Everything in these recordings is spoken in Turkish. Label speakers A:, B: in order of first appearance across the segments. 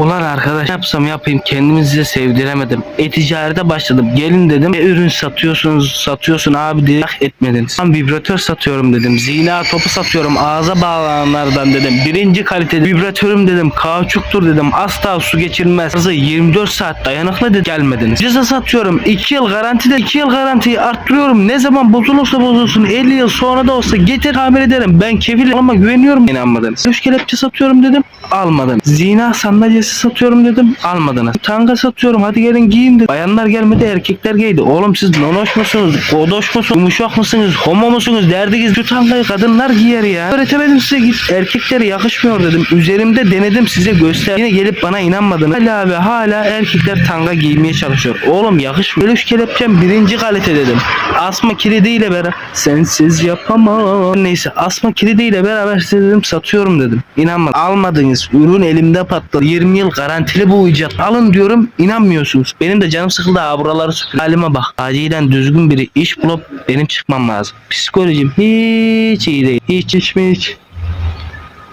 A: Ulan arkadaş yapsam yapayım kendimi size sevdiremedim. E-ticarete başladım. Gelin dedim. E, ürün satıyorsunuz satıyorsun abi diye etmediniz. Ben vibratör satıyorum dedim. Zina topu satıyorum. Ağza bağlananlardan dedim. Birinci kalite vibratörüm dedim. Kauçuktur dedim. Asla su geçirmez. Hızı 24 saat dayanıklı dedi. Gelmediniz. Ceza satıyorum. 2 yıl garantide 2 yıl garantiyi arttırıyorum. Ne zaman bozulursa bozulsun 50 yıl sonra da olsa getir tamir ederim. Ben kefilim ama güveniyorum. İnanmadınız. Üç kelepçe satıyorum dedim. Almadınız. Zina sandalyesi satıyorum dedim. Almadınız. Tanga satıyorum. Hadi gelin giyin dedim. Bayanlar gelmedi erkekler giydi. Oğlum siz nonoş musunuz? Kodoş musunuz? Yumuşak mısınız? Homo musunuz? Derdiniz şu tangayı kadınlar giyer ya. Öğretemedim size git. Erkeklere yakışmıyor dedim. Üzerimde denedim size göster. Yine gelip bana inanmadınız. Hala ve hala erkekler tanga giymeye çalışıyor. Oğlum yakışmıyor. Böyle kelepçem birinci kalite dedim. Asma kilidiyle beraber sensiz yapamam. Neyse asma kilidiyle beraber size dedim satıyorum dedim. İnanmadın. Almadınız. Ürün elimde patladı. 20 yıl garantili bu icat. Alın diyorum inanmıyorsunuz. Benim de canım sıkıldı ha buraları süpür. Halime bak. Acilen düzgün biri iş bulup benim çıkmam lazım. Psikolojim hiç iyi değil. Hiç hiç hiç.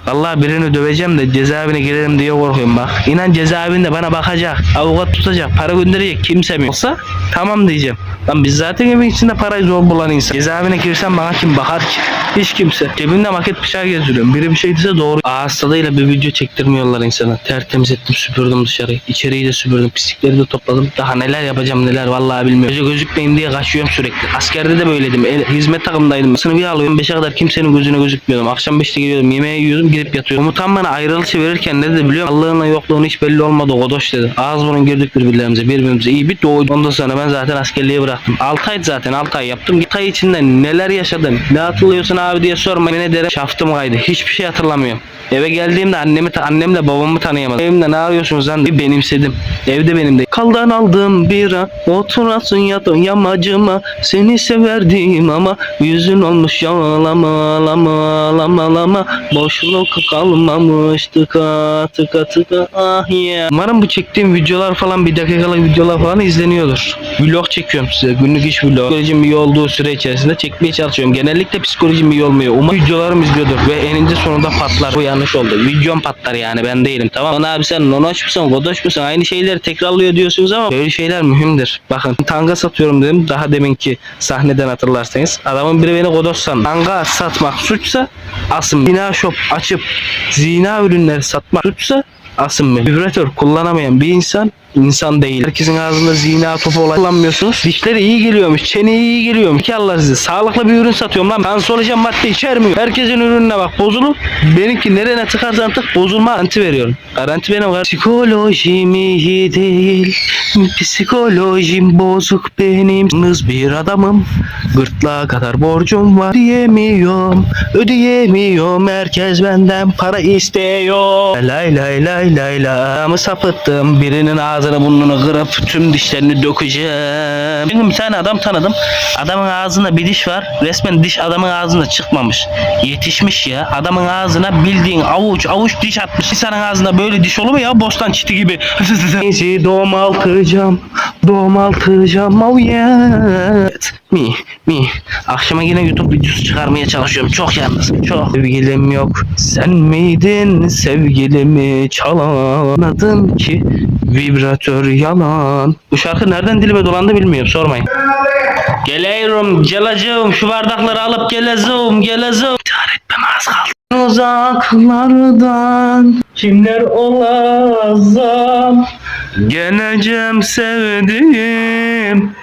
A: Vallahi birini döveceğim de cezaevine girerim diye korkuyorum bak. İnan cezaevinde bana bakacak, avukat tutacak, para gönderecek kimse mi olsa tamam diyeceğim. Lan biz zaten evin içinde parayı zor bulan insan. Cezaevine girsem bana kim bakar ki? Hiç kimse. Cebimde maket bıçağı gezdiriyorum. Biri bir şey dese doğru. Ağız tadıyla bir video çektirmiyorlar insana. Tertemiz ettim süpürdüm dışarıyı. İçeriği de süpürdüm. Pislikleri de topladım. Daha neler yapacağım neler vallahi bilmiyorum. Gözü gözükmeyeyim diye kaçıyorum sürekli. Askerde de böyleydim. El, hizmet takımdaydım. Sınıfı alıyorum. 5'e kadar kimsenin gözüne gözükmüyordum. Akşam 5'te geliyordum. Yemeği yiyordum. Girip yatıyordum. Komutan bana ayrılışı verirken ne dedi biliyor musun? Allah'ınla yokluğun hiç belli olmadı. Godoş dedi. Ağız burun girdik birbirlerimize. Birbirimize iyi bir doğdu. Ondan sonra ben zaten askerliği bıraktım. 6 ay zaten 6 ay yaptım. 6 ay içinde neler yaşadım. Ne hatırlıyorsun abi diye sorma. Ne derim? Şaftım kaydı. Hiçbir şey hatırlamıyorum. Eve geldiğimde annemi annemle babamı tanıyamadım. Evimde ne arıyorsunuz lan diye benimsedim. Evde benim de. Kaldan aldım bira. Oturasın yatın yamacıma. Seni severdim ama yüzün olmuş yalama lama lama lama. Boşluk kalmamış tıka tıka tıka ah yeah. Umarım bu çektiğim videolar falan bir dakikalık videolar falan izleniyordur. Vlog çekiyorum size. Günlük iş vlog. Psikolojim iyi olduğu süre içerisinde çekmeye çalışıyorum. Genellikle psikolojim iyi olmuyor. Umarım videolarım izliyordur ve eninde sonunda patlar. Bu yanlış oldu. Videom patlar yani ben değilim tamam. Lan abi sen nonoş musun, godoş musun? Aynı şeyleri tekrarlıyor diyorsunuz ama böyle şeyler mühimdir. Bakın tanga satıyorum dedim. Daha deminki sahneden hatırlarsanız. Adamın biri beni godoş sandı. Tanga satmak suçsa asın. Zina shop açıp zina ürünleri satmak suçsa asın beni. Vibratör kullanamayan bir insan insan değil. Herkesin ağzında zina topu olan kullanmıyorsunuz. Dişleri iyi geliyormuş. Çeneye iyi geliyormuş. Ki Allah size. Sağlıklı bir ürün satıyorum lan. Kanserojen madde içermiyor. Herkesin ürününe bak. Bozulur. Benimki nerene tıkarsan tık bozulma garanti veriyorum. Garanti benim. gar- Psikolojim iyi değil. Psikolojim bozuk benim. Yalnız bir adamım. Gırtlağa kadar borcum var. Ödeyemiyorum. Ödeyemiyorum. Herkes benden para istiyor. Lay lay lay lay lay. Adamı sapıttım. Birinin ağzını burnunu kırıp tüm dişlerini dökeceğim. Bugün bir tane adam tanıdım. Adamın ağzında bir diş var. Resmen diş adamın ağzında çıkmamış. Yetişmiş ya. Adamın ağzına bildiğin avuç avuç diş atmış. İnsanın ağzında böyle diş olur mu ya? Bostan çiti gibi. Bizi domaltacağım. Domaltacağım. Oh yeah. Mi mi. Akşama yine YouTube videosu çıkarmaya çalışıyorum. Çok yalnız. Çok. Sevgilim yok. Sen miydin sevgilimi çalan? Ki vibratör yalan. Bu şarkı nereden dilime dolandı bilmiyorum. Sormayın. Geliyorum, geleceğim. Şu bardakları alıp geleceğim, geleceğim. İntihar etmem az kaldı. Uzaklardan kimler olazam Geleceğim sevdiğim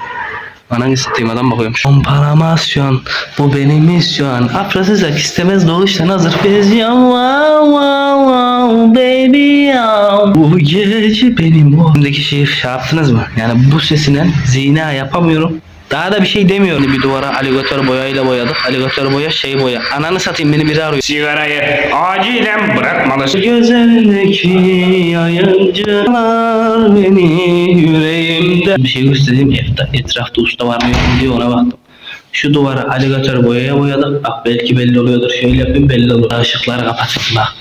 A: Ananı satayım adam bakıyormuş. Komparamasyon bu benim misyon. Afrasızak istemez doğuştan hazır vizyon. Wow wow wow baby wow. Bu gece benim o. Şimdiki şiir şey yaptınız mı? Yani bu sesine zina yapamıyorum. Daha da bir şey demiyorum. Bir duvara aligatör boyayla boyadık. Aligatör boya şey boya. Ananı satayım beni biri arıyor.
B: Sigarayı acilen bırakmalısın.
A: Gözeldeki yayıncılar beni. Bir şey göstereyim etrafta, usta var mı yok mu diye ona baktım. Şu duvara aligatör boyaya boyadık. Bak belki belli oluyordur. Şöyle yapayım belli olur. Işıkları kapatın bak.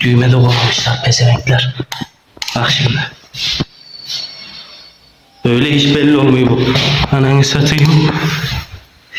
A: Düğme de koymamışlar pezevenkler. Bak şimdi. Böyle hiç belli olmuyor bu. Ananı satayım.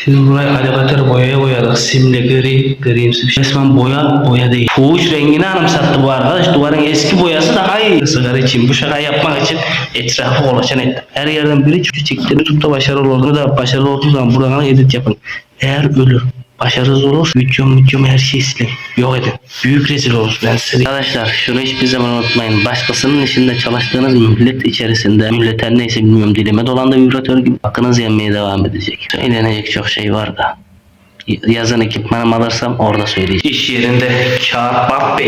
A: Şimdi burayı aligatör boyaya boyadık. Simle gri, grimsi bir şey. Resmen boya, boya değil. Fuhuş rengini anımsattı bu arkadaş. Duvarın eski boyası daha iyi. Sigara için, bu şakayı yapmak için etrafı kolaçan ettim. Her yerden biri çıkıyor çekti. YouTube'da başarılı oldu da başarılı olduğu zaman buradan edit yapın. Eğer ölür, başarısız olur, videom videom her şeyi silin. Yok edin. Büyük rezil olur ben size. Arkadaşlar şunu hiçbir zaman unutmayın. Başkasının işinde çalıştığınız millet içerisinde millet her neyse bilmiyorum dilime dolandı vibratör gibi hakkınız yenmeye devam edecek. Söylenecek çok şey var da. Yazın ekipmanımı alırsam orada söyleyeceğim. İş yerinde kağıt bak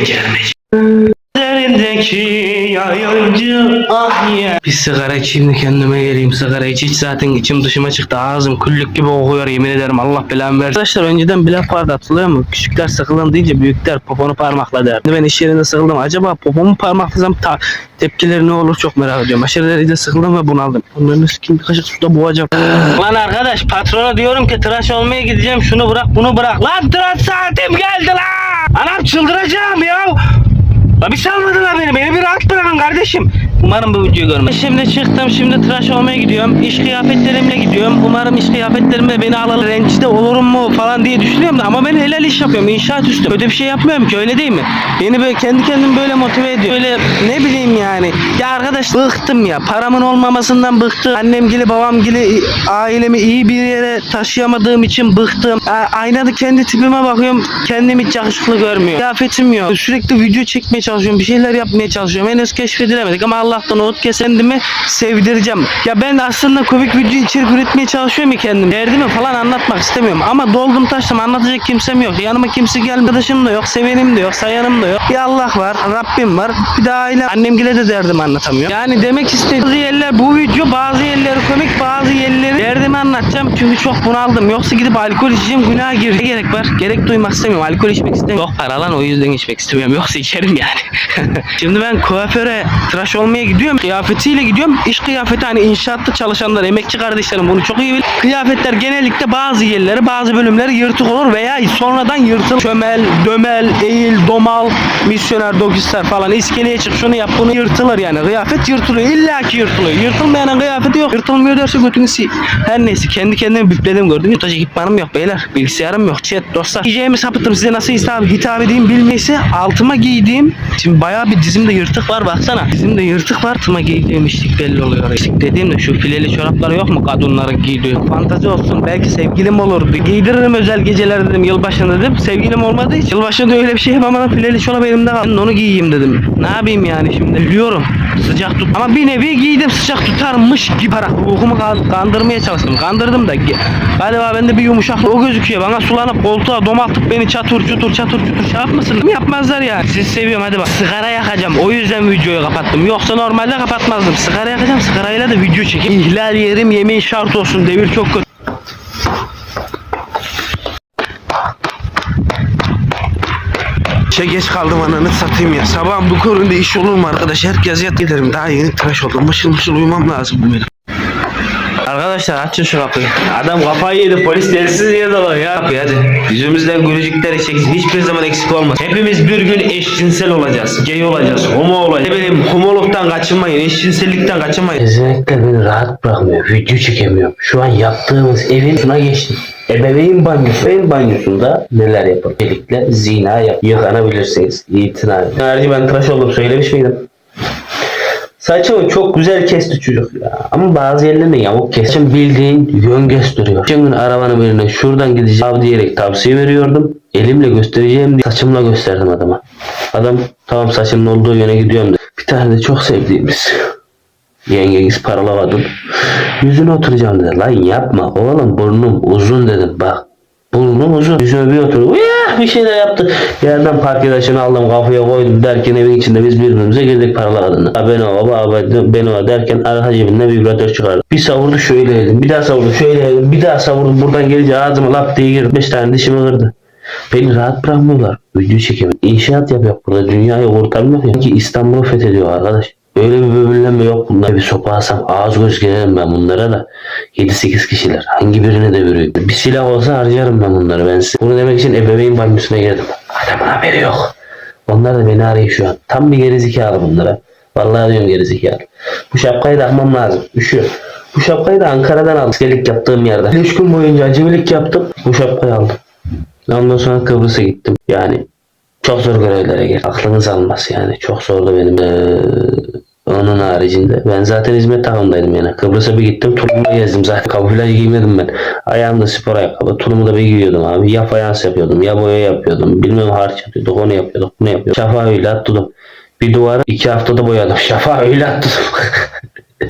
A: Üzerindeki yayıncı ah ya. Bir sigara içeyim de kendime geleyim. Sigara iç iç zaten içim dışıma çıktı. Ağzım küllük gibi kokuyor yemin ederim. Allah belamı versin. Arkadaşlar önceden bir laf vardı hatırlıyor musun? Küçükler sıkılın deyince büyükler poponu parmakla der. Ben iş yerinde sıkıldım. Acaba popomu parmaklasam ta tepkileri ne olur çok merak ediyorum. Aşırı derecede sıkıldım ve bunaldım. Onların sikim bir kaşık suda boğacağım. Lan arkadaş patrona diyorum ki tıraş olmaya gideceğim. Şunu bırak bunu bırak. Lan tıraş saatim geldi lan. Anam çıldıracağım ya. La bir salmadın beni. Beni bir rahat bırakın kardeşim. Umarım bu videoyu görmez. Şimdi çıktım. Şimdi tıraş olmaya gidiyorum. İş kıyafetlerimle gidiyorum. Umarım iş kıyafetlerimle beni alır. Rencide olurum mu falan diye düşünüyorum da. Ama ben helal iş yapıyorum. İnşaat üstü. Kötü bir şey yapmıyorum ki öyle değil mi? Beni böyle kendi kendimi böyle motive ediyor. Böyle ne bileyim yani. Ya arkadaş bıktım ya. Paramın olmamasından bıktım. Annem gibi babam gibi ailemi iyi bir yere taşıyamadığım için bıktım. Aynada kendi tipime bakıyorum. Kendimi hiç yakışıklı görmüyorum. Kıyafetim yok. Sürekli video çekmeye çalışıyorum. Bir şeyler yapmaya çalışıyorum. Henüz keşfedilemedik ama Allah'tan umut kes kendimi sevdireceğim. Ya ben aslında komik video içerik üretmeye çalışıyorum ya kendim. Derdimi falan anlatmak istemiyorum. Ama doldum taştım anlatacak kimsem yok. Yanıma kimse gelmiyor. Arkadaşım da yok. Sevenim de yok. Sayanım da yok. Bir Allah var. Rabbim var. Bir de aile. Annemgile de derdimi anlatamıyorum. Yani demek istediğim bazı yerler bu video bazı yerleri komik bazı yerleri derdimi anlatacağım. Çünkü çok bunaldım. Yoksa gidip alkol içeceğim günaha girer. Ne gerek var? Gerek duymak istemiyorum. Alkol içmek istemiyorum. Yok para lan o yüzden içmek istemiyorum. Yoksa içerim yani. Şimdi ben kuaföre tıraş olmaya gidiyorum. Kıyafetiyle gidiyorum. İş kıyafeti hani inşaatta çalışanlar, emekçi kardeşlerim bunu çok iyi bilir. Kıyafetler genellikle bazı yerleri, bazı bölümleri yırtık olur veya sonradan yırtıl. Çömel, dömel, eğil, domal, misyoner, dogistler falan iskeleye çık şunu yap bunu yırtılır yani. Kıyafet yırtılıyor. İlla ki yırtılıyor. Yırtılmayanın kıyafeti yok. Yırtılmıyor derse götünü si. Her neyse kendi kendime bipledim gördün mü? Tutacak ekipmanım yok beyler. Bilgisayarım yok. Chat dostlar. Giyeceğimi sapıttım size nasıl hitap, hitap edeyim bilmeyse altıma giydiğim şimdi bayağı bir dizimde yırtık var baksana. Dizimde yırtık var. Altıma giydiğim işlik belli oluyor. İşlik dediğim de şu fileli çoraplar yok mu kadınların giydiği? Fantazi olsun belki sevgilim olur. Bir giydiririm özel geceler dedim yılbaşında dedim. Sevgilim olmadığı için yılbaşında öyle bir şey yapamadan fileli çorap elimde kaldı. Onu giyeyim dedim. Ne yapayım yani şimdi? Biliyorum sıcak tut. Ama bir nevi giydim sıcak tutarmış gibi para. Ruhumu kan- kandırmaya çalıştım. Kandırdım da. Galiba bende bir yumuşaklık o gözüküyor. Bana sulanıp koltuğa domaltıp beni çatır çutur çatır çutur şey yapmasın. Yapmazlar yani. Sizi seviyorum hadi bak. Sigara yakacağım. O yüzden videoyu kapattım. Yoksa normalde kapatmazdım. Sigara yakacağım. Sigarayla da video çekeyim. İhlal yerim yemeği şart olsun. Devir çok kötü. İşe geç kaldım ananı satayım ya. Sabahın bu köründe iş olur mu arkadaş? Herkes yat giderim. Daha yeni tıraş oldum. Mışıl mışıl uyumam lazım bu benim. Arkadaşlar açın şu kapıyı. Adam kafayı yedi polis delisiz diye dolan ya. Kapıyı hadi. Yüzümüzden gülücükler çeksin. Hiçbir zaman eksik olmaz. Hepimiz bir gün eşcinsel olacağız. Gay olacağız. Homo olacağız. Ne bileyim homologdan kaçınmayın. Eşcinsellikten kaçınmayın.
C: Kesinlikle beni rahat bırakmıyor. Video çekemiyorum. Şu an yaptığımız evin şuna geçtik. Ebeveyn banyosu. Ebeveyn banyosunda neler yapın? Öncelikle zina yap. Yıkanabilirsiniz. İtina. Harici ben tıraş oldum söylemiş miydim? Saçımı çok güzel kesti çocuk ya. Ama bazı yerlerinde yamuk kesti. Saçım bildiğin yön gösteriyor. Geçen gün arabanın birine şuradan gideceğim abi diyerek tavsiye veriyordum. Elimle göstereceğim diye saçımla gösterdim adama. Adam tamam saçımın olduğu yöne gidiyorum dedi. Bir tane de çok sevdiğimiz yengeniz paralı kadın. Yüzüne oturacağım dedi. Lan yapma oğlum burnum uzun dedim bak. Burnum uzun. Yüzüme bir oturdu. Bir şeyler yaptı. Yerden park taşını aldım kafaya koydum derken evin içinde biz birbirimize girdik paralı kadınla. Ben o baba ben o derken arka cebinden vibratör çıkardı. Bir savurdu şöyle yedim. Bir daha savurdu şöyle yedim. Bir daha savurdu buradan gelince ağzıma lap diye girdi. Beş tane dişimi kırdı. Beni rahat bırakmıyorlar. Video çekemiyorum. İnşaat yapıyor burada. Dünyayı kurtarmıyor. ya. Ki İstanbul'u fethediyor arkadaş. Öyle bir böbürlenme yok bunda. Bir sopa alsam ağız göz gelirim ben bunlara da. 7-8 kişiler. Hangi birini de veriyor. Bir silah olsa harcarım ben bunları ben size. Bunu demek için ebeveyn banyosuna girdim. Adamın haberi yok. Onlar da beni arıyor şu an. Tam bir gerizekalı bunlara. Vallahi diyorum gerizekalı. Bu şapkayı da almam lazım. Üşüyor. Bu şapkayı da Ankara'dan aldım. Askerlik yaptığım yerden. 3 gün boyunca acemilik yaptım. Bu şapkayı aldım. Ondan sonra Kıbrıs'a gittim. Yani çok zor görevlere girdim. Aklınız almaz yani. Çok zordu benim. Ee, onun haricinde. Ben zaten hizmet takımdaydım yani. Kıbrıs'a bir gittim. Tulum'u gezdim. Zaten kamuflaj giymedim ben. Ayağımda spor ayakkabı. Tulumu da bir giyiyordum abi. Ya fayans yapıyordum. Ya boya yapıyordum. Bilmem harç yapıyorduk. Onu yapıyorduk. Bunu yapıyorduk. Şafağı öyle attım. Bir duvara iki haftada boyadım. Şafağı öyle attım.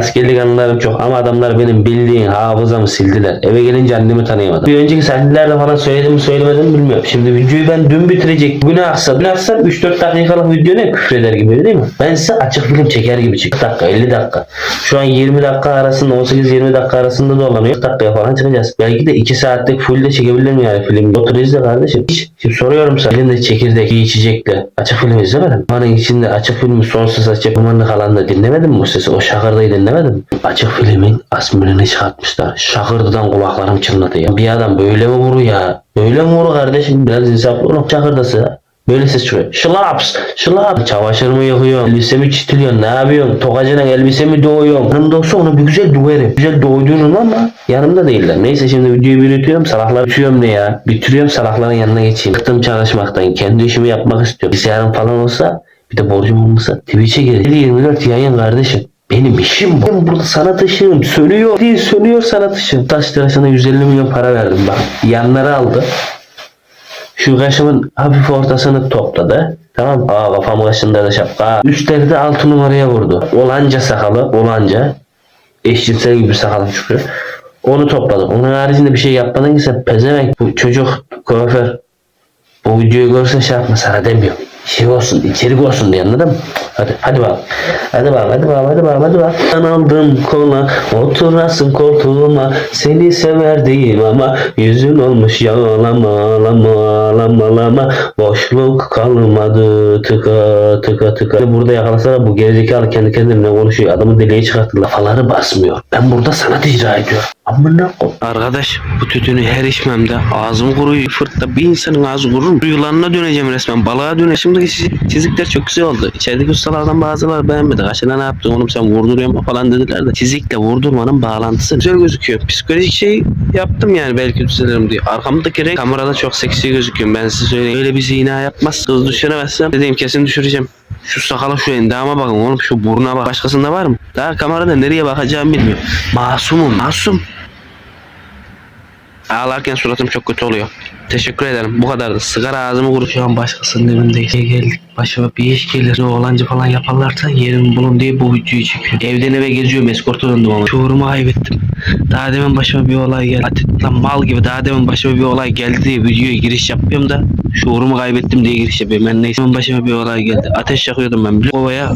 C: Askerlik anılarım çok ama adamlar benim bildiğin hafızamı sildiler. Eve gelince annemi tanıyamadım. Bir önceki sahnelerde falan söyledim mi söylemedim mi bilmiyorum. Şimdi videoyu ben dün bitirecek. Bugüne aksa. Bugüne aksa 3-4 dakikalık video ne küfür eder gibi değil mi? Ben size açık film çeker gibi çık. 40 dakika 50 dakika. Şu an 20 dakika arasında 18-20 dakika arasında dolanıyor. 40 dakikaya falan çıkacağız. Belki de 2 saatlik full de çekebilirim yani film. Otur izle kardeşim. Hiç. Şimdi soruyorum sana. Elinde çekirdek, içecekle. Açık film izlemedin. Bana içinde açık filmi sonsuz açık. Kumandı kalan da dinlemedin mi o sesi? O şakırdayı dinlemedin mi? Açık filmin asmülünü çıkartmışlar. Şakırdıdan kulaklarım çınladı ya. Bir adam böyle mi vurur ya? Böyle mi vurur kardeşim? Biraz insaflı olun. Şakırdası. Böyle ses çıkıyor. Şılaps, şılaps. Çamaşır mı yıkıyorsun? Elbisemi çitiliyorsun? Ne yapıyorsun? Tokacına elbisemi doğuyorsun? Yanımda olsa onu bir güzel döverim. Güzel doydururum ama yanımda değiller. Neyse şimdi videoyu büyütüyorum. Salaklar bitiriyorum ne ya? Bitiriyorum salakların yanına geçeyim. Bıktım çalışmaktan. Kendi işimi yapmak istiyorum. Bilgisayarım falan olsa bir de borcum olmasa Twitch'e gelir. 24 yayın kardeşim. Benim işim bu. Ben burada sanat ışığım sönüyor. Değil sönüyor sanat ışığım. Taş tıraşına 150 milyon para verdim bak. Yanları aldı. Şu kaşımın hafif ortasını topladı. Tamam? Aa kafam kaşında da şapka. Üstleri de 6 numaraya vurdu. Olanca sakalı. Olanca. Eşcinsel gibi sakalım çıkıyor. Onu topladık. Onun haricinde bir şey yapmadın ki sen pezevenk. Bu çocuk kuaför. Bu videoyu görse şey yapma sana demiyorum. Şey olsun, içerik olsun diye anladın mı? Hadi, hadi bak. Hadi bak, hadi bak, hadi bak, hadi bak. Ben kola, oturasın koltuğuma. Seni severdim ama yüzün olmuş yağlama, ağlama, ağlama, ağlama. Boşluk kalmadı, tıka, tıka, tıka. Burada yakalasalar bu gerizekalı kendi kendine konuşuyor. Adamı deliğe çıkarttılar. Kafaları basmıyor. Ben burada sanat icra ediyorum. Amına.
A: Arkadaş bu tütünü her içmemde ağzım kuruyor. Fırtta bir insanın ağzı kurur mu? Yılanına döneceğim resmen. Balığa döneceğim. Şimdiki çiz- çizikler çok güzel oldu. İçerideki ustalardan bazıları beğenmedi. Kaçına ne yaptın oğlum sen vurduruyor mu falan dediler de. Çizikle vurdurmanın bağlantısı güzel gözüküyor. Psikolojik şey yaptım yani belki düzelirim diye. Arkamdaki renk kamerada çok seksi gözüküyor. Ben size söyleyeyim. Öyle bir zina yapmaz. Kız düşüremezsem dediğim kesin düşüreceğim. Şu sakala şu endama bakın oğlum şu buruna bak. Başkasında var mı? Daha kamerada nereye bakacağımı bilmiyorum. Masumum masum. Ağlarken suratım çok kötü oluyor. Teşekkür ederim. Bu kadardı. Sigara ağzımı kurup şu an başkasının evindeyiz. Geldik. Başıma bir iş gelir. Ne olancı falan yaparlarsa yerim bulun diye bu videoyu çekiyorum. Evden eve geziyorum. Eskorta döndüm ama. Şuurumu kaybettim. Daha demin başıma bir olay geldi. Lan mal gibi daha demin başıma bir olay geldi diye videoya giriş yapıyorum da şuurumu kaybettim diye giriş yapıyorum. Ben neyse başıma bir olay geldi. Ateş yakıyordum ben. biliyor musun? Ovaya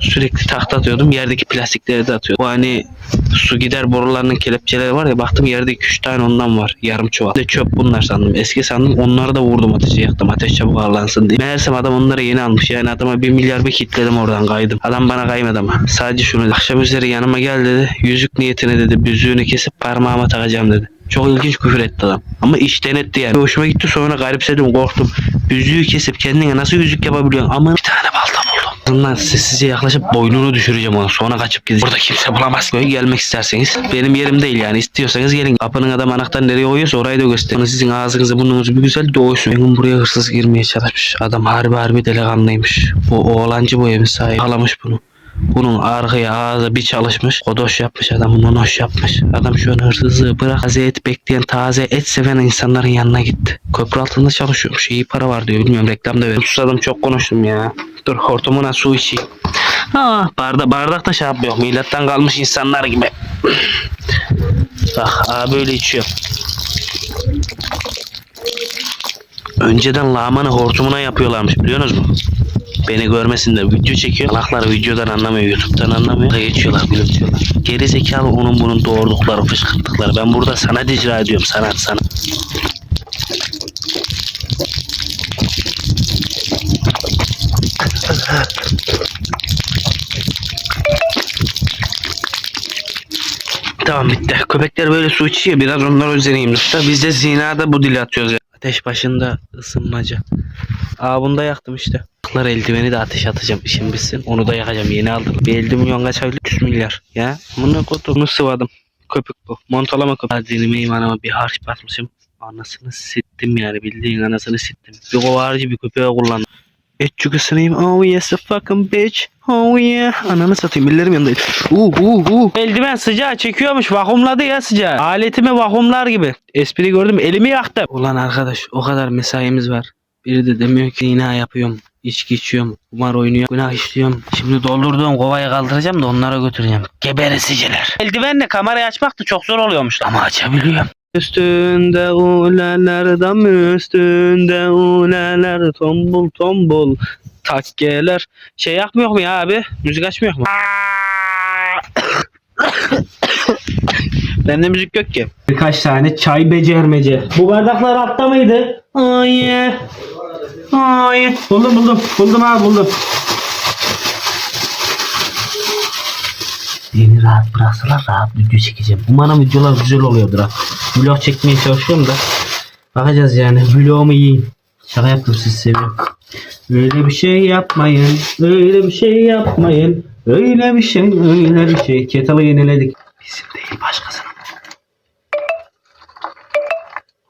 A: sürekli tahta atıyordum. Yerdeki plastikleri de atıyordum. Bu hani su gider borularının kelepçeleri var ya baktım yerde 2-3 tane ondan var. Yarım çuval. De çöp bunlar sandım. Eski sandım. Onları da vurdum ateşe yaktım. Ateş çabuk ağırlansın diye. Meğersem adam onları yeni almış. Yani adama 1 milyar bir kitledim oradan kaydım. Adam bana kaymadı ama. Sadece şunu. Akşam üzeri yanıma gel dedi. Yüzük niyetine dedi. Büzüğünü kesip parmağıma takacağım dedi. Çok ilginç küfür etti adam. Ama işten etti yani. Hoşuma gitti sonra garipsedim korktum. Yüzüğü kesip kendine nasıl yüzük yapabiliyorsun? Ama bir tane balta buldum. Ondan sessizce yaklaşıp boynunu düşüreceğim onu. Sonra kaçıp gideceğim. Burada kimse bulamaz. Böyle gelmek isterseniz. Benim yerim değil yani. İstiyorsanız gelin. Kapının adam anahtar nereye koyuyorsa orayı da gösterin. Sizin ağzınızı burnunuzu bir güzel doğuşsun. Benim buraya hırsız girmeye çalışmış. Adam harbi harbi delikanlıymış. Bu oğlancı bu evin sahibi. Ağlamış bunu. Bunun arkaya ağzı bir çalışmış. Kodoş yapmış adam. Nonoş yapmış. Adam şu an hırsızlığı bırak. Taze et bekleyen taze et seven insanların yanına gitti. Köprü altında çalışıyormuş. İyi para var diyor. Bilmiyorum reklamda veriyor. Susadım çok konuştum ya. Dur hortumuna su içeyim. Ha, barda, bardak da şey yapmıyor. Milattan kalmış insanlar gibi. Bak abi böyle içiyor. Önceden lamanı hortumuna yapıyorlarmış biliyorsunuz mu? Beni görmesinler video çekiyor. Salaklar videodan anlamıyor, YouTube'dan anlamıyor. Da geçiyorlar, gülümsüyorlar. Geri zekalı onun bunun doğurdukları, fışkırttıkları. Ben burada sanat icra ediyorum, sanat sanat. Tamam bitti. Köpekler böyle su içiyor. Biraz onlar özeneyim. Biz de zinada bu dili atıyoruz. ya. Ateş başında ısınmaca. Aa bunu da yaktım işte. Klar eldiveni de ateş atacağım işim bitsin. Onu da yakacağım yeni aldım. Bir elde milyon kaçabilir? 3 milyar. Ya bunu kutumu sıvadım. Köpük bu. Montalama köpük. Hazinime imanıma bir harç basmışım. Anasını sittim yani bildiğin anasını sittim. Bir harcı bir köpeğe kullandım. Etçük ısınayım. Oh yes a fucking bitch. Oh yeah. Ananı satayım. Ellerim yanındaydı. Uh uh uh. Eldiven sıcağı çekiyormuş. Vakumladı ya sıcağı. Aletimi vakumlar gibi. Espri gördüm. Elimi yaktım. Ulan arkadaş o kadar mesaimiz var. Biri de demiyor ki yine yapıyorum. İçki içiyorum. Kumar oynuyorum. Günah işliyorum. Şimdi doldurduğum kovayı kaldıracağım da onlara götüreceğim. Geberesiciler. Eldivenle kamerayı açmak da çok zor oluyormuş. Ama açabiliyorum. Üstünde uleler dam üstünde uleler tombul tombul takkeler. Şey yapmıyor mu ya abi? Müzik açmıyor mu? Bende müzik yok ki. Birkaç tane çay becermece. Bu bardaklar altta mıydı? Ay. Ay. Buldum buldum. Buldum abi buldum. Beni rahat bıraksalar rahat video çekeceğim. Umarım videolar güzel oluyordur ha. Vlog çekmeye çalışıyorum da. Bakacağız yani. Vlogumu yiyin. Şaka yaptım sizi seviyorum. Öyle bir şey yapmayın. Öyle bir şey yapmayın. Öyle bir şey, öyle bir şey. Kettle'ı yeniledik. Bizim değil başkasının.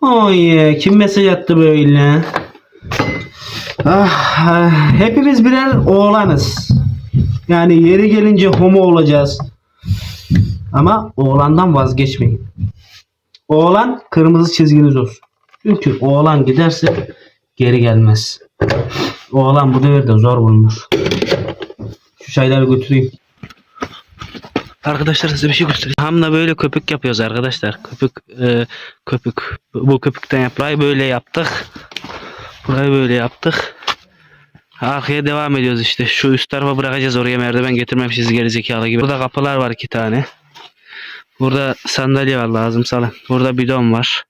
A: Oy, kim mesaj attı böyle? Ah, ah, hepimiz birer oğlanız. Yani yeri gelince homo olacağız. Ama oğlandan vazgeçmeyin. Oğlan kırmızı çizginiz olsun. Çünkü oğlan giderse geri gelmez. Oğlan bu devirde zor bulunur. Şu çayları götüreyim. Arkadaşlar size bir şey göstereyim. Hamla böyle köpük yapıyoruz arkadaşlar. Köpük e, köpük. Bu köpükten yap. Burayı böyle yaptık. Burayı böyle yaptık. Arkaya devam ediyoruz işte. Şu üst tarafa bırakacağız. Oraya merdiven getirmemişiz gerizekalı gibi. Burada kapılar var iki tane. Burada sandalye var lazım salın. Burada bidon var.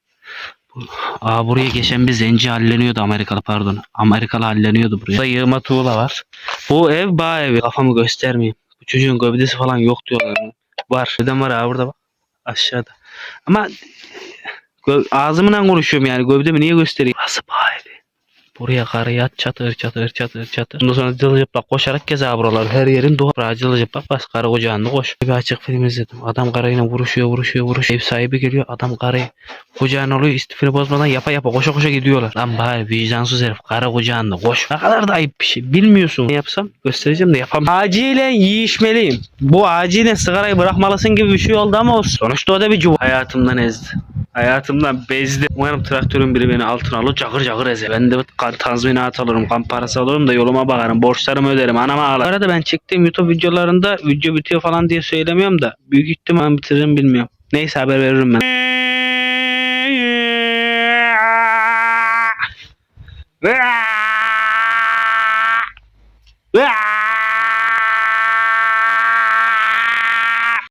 A: Aa buraya geçen bir zenci halleniyordu Amerikalı pardon. Amerikalı halleniyordu buraya. Burada yığma tuğla var. Bu ev bağ evi. Kafamı göstermeyeyim. Bu çocuğun gövdesi falan yok diyorlar. Var. Neden var abi burada bak. Aşağıda. Ama ağzımla konuşuyorum yani. Gövdemi niye göstereyim? Burası bağ evi. Buraya karı yat çatır çatır çatır çatır. Ondan sonra cılıcıplak koşarak gez abi. Her yerin doğru. Buraya cılıcıplak bas karı kucağında koş. Bir açık film izledim. Adam karıyla vuruşuyor vuruşuyor vuruşuyor. Ev sahibi geliyor. Adam karıyı kucağına alıyor. istifini bozmadan yapa yapa koşa koşa gidiyorlar. Lan bari vicdansız herif. Karı kucağında koş. Ne kadar da ayıp bir şey. Bilmiyorsun. Ne yapsam göstereceğim de yapamam. Acilen yiyişmeliyim. Bu acilen sigarayı bırakmalısın gibi bir şey oldu ama. Sonuçta o da bir cuva. Hayatımdan ezdi. Hayatımdan bezdi. Umarım traktörün biri beni altına alır. Cakır cakır ezer. Ben de tazminat alırım. Kan parası alırım da yoluma bakarım. Borçlarımı öderim. Anama ağlar. Bu arada ben çektiğim YouTube videolarında video bitiyor falan diye söylemiyorum da. Büyük ihtimal bitiririm bilmiyorum. Neyse haber veririm ben. Ah!